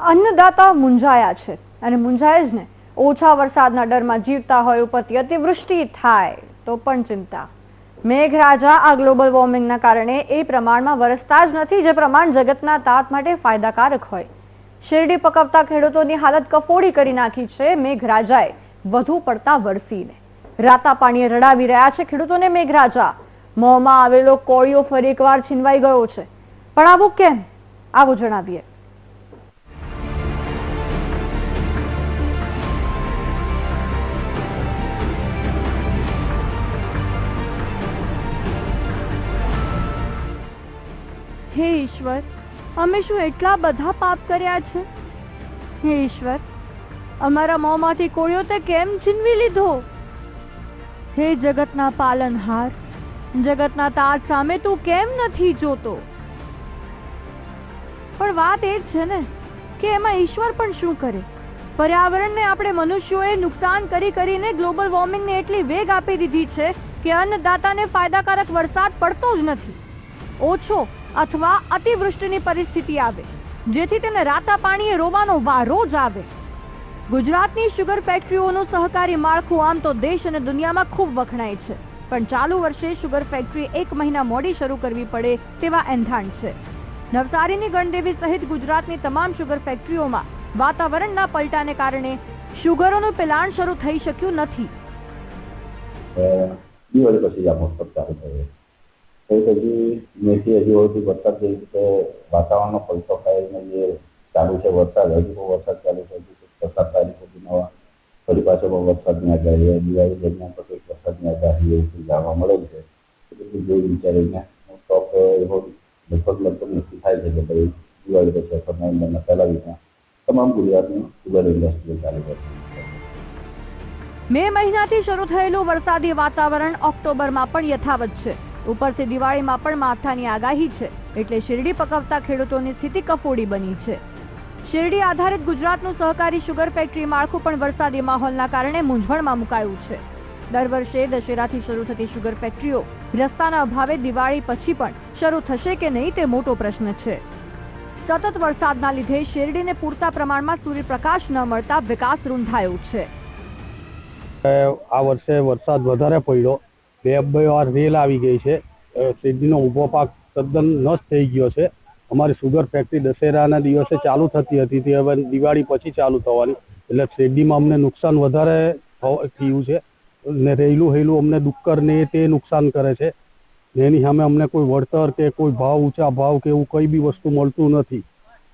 અન્નદાતા મુંજાયા છે અને મુંજાય જ ને. ઓછા વરસાદના ડરમાં જીવતા હોય ઉપરથી અતિવૃષ્ટિ થાય, તો પણ ચિંતા. મેઘરાજા આ ગ્લોબલ વોર્મિંગના કારણે એ પ્રમાણમાં વરસતા જ નથી, જે પ્રમાણ જગતના તાત માટે ફાયદાકારક હોય. શેરડી પકવતા ખેડૂતોની હાલત કફોડી કરી નાખી છે મેઘરાજાએ, વધુ પડતા વરસીને. રાતા પાણીએ રડાવી રહ્યા છે ખેડૂતોને મેઘરાજા. મોંમાં આવેલો કોળિયો ફરી એકવાર છીનવાઈ ગયો છે. પણ આવું કેમ? આવું જણાવીએ. હે ઈશ્વર, અમે શું એટલા બધા પાપ કર્યા છે? હે ઈશ્વર, અમારા મોંમાંથી કોળિયો તે કેમ છીનવી લીધો? હે જગતના પાલનહાર, જગતના તાજ સામે તું કેમ નથી જોતો? પણ વાત એ જ છે ને કે એમાં ઈશ્વર પણ શું કરે? પર્યાવરણને આપણે મનુષ્યોએ નુકસાન કરી કરીને ગ્લોબલ વોર્મિંગને એટલી વેગ આપી દીધી છે કે અન્નદાતાને ફાયદાકારક વરસાદ પડતો જ નથી. ઓછો અથવા અતિવૃષ્ટિની પરિસ્થિતિ આવે, જેથી તેને રાતા પાણીએ રોવાનો વારો જ આવે. ગુજરાતની શુગર ફેક્ટરીઓનું સહકારી માળખું આમ તો દેશ અને દુનિયામાં ખૂબ વખણાય છે, પણ ચાલુ વર્ષે શુગર ફેક્ટરી એક મહિના મોડી શરૂ કરવી પડે તેવા એંધાણ છે. નવસારીની ગણદેવી સહિત ગુજરાતની તમામ શુગર ફેક્ટરીઓમાં વાતાવરણના પલટાને કારણે શુગરોનું પિલાણ શરૂ થઈ શક્યું નથી. તો હજી મેથી હજી ઓછી વરસાદ જેવી રીતે વાતાવરણનો પલટો ખાઈને જે ચાલુ છે, વરસાદ, હજી બહુ વરસાદ ચાલુ છે તો સાત તારીખ સુધીનો ફરી પાછો બહુ વરસાદની આગાહી. દિવાળી દરમિયાન કંઈક વરસાદની આગાહી એવું જાણવા મળે છે એ બધું જોઈ વિચારીને એવો લગભગ લગભગ નક્કી થાય છે કે ભાઈ દિવાળી પછી અથવા નવેમ્બરના પહેલા વીકમાં તમામ ગુજરાતની સુગર ઇન્ડસ્ટ્રી ચાલુ કરશે મે મહિનાથી શરૂ થયેલું વરસાદી વાતાવરણ ઓક્ટોબરમાં પણ યથાવત છે ઉપરથી દિવાળીમાં પણ માવઠાની આગાહી છે. એટલે શેરડી પકવતા ખેડૂતોની સ્થિતિ કફોડી બની છે. શેરડી આધારિત ગુજરાતનું સહકારી શુગર ફેક્ટરી માળખું પણ વરસાદી માહોલના કારણે મૂંઝવણમાં મુકાયું છે. દર વર્ષે દશેરાથી શરૂ થતી શુગર ફેક્ટરીઓ રસ્તાના અભાવે દિવાળી પછી પણ શરૂ થશે કે નહીં તે મોટો પ્રશ્ન છે. સતત વરસાદના લીધે શેરડીને પૂરતા પ્રમાણમાં સૂર્યપ્રકાશ ન મળતા વિકાસ રૂંધાયો છે. આ વર્ષે વરસાદ વધારે પડ્યો. બે રેલ આવી ગઈ છે. શેરડીનો ઊભો પાક તદ્દન નષ્ટ થઈ ગયો છે. અમારી સુગર ફેક્ટરી દશેરાના દિવસે ચાલુ થતી હતી. તે હવે દિવાળી પછી ચાલુ થવાની. એટલે શેરડીમાં અમને નુકસાન વધારે થયું છે. ને રહેલું હેલું અમને ડુક્કર ને તે નુકસાન કરે છે. એની સામે અમને કોઈ વળતર કે કોઈ ભાવ, ઊંચા ભાવ કે એવું કઈ બી વસ્તુ મળતું નથી.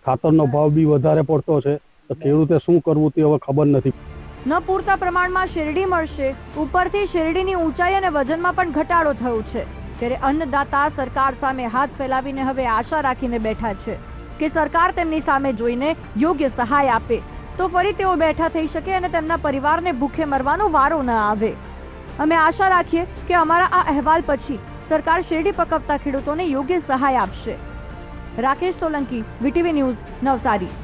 ખાતરનો ભાવ બી વધારે પડતો છે. તો ખેડૂતે શું કરવું તે હવે ખબર નથી. ન પૂરતા પ્રમાણમાં શેરડી મળશે, ઉપરથી શેરડીની ઊંચાઈ અને વજનમાં પણ ઘટાડો થયો છે. ત્યારે અન્નદાતા સરકાર સામે હાથ ફેલાવીને હવે આશા રાખીને બેઠા છે કે સરકાર તેમની સામે જોઈને યોગ્ય સહાય આપે. તો ફરી તેઓ બેઠા થઈ શકે અને તેમના પરિવારને ભૂખે મરવાનો વારો ન આવે. અમે આશા રાખીએ કે અમારા આ અહેવાલ પછી સરકાર શેરડી પકવતા ખેડૂતોને યોગ્ય સહાય આપશે. Rakesh Solanki, VTV news, Navsari.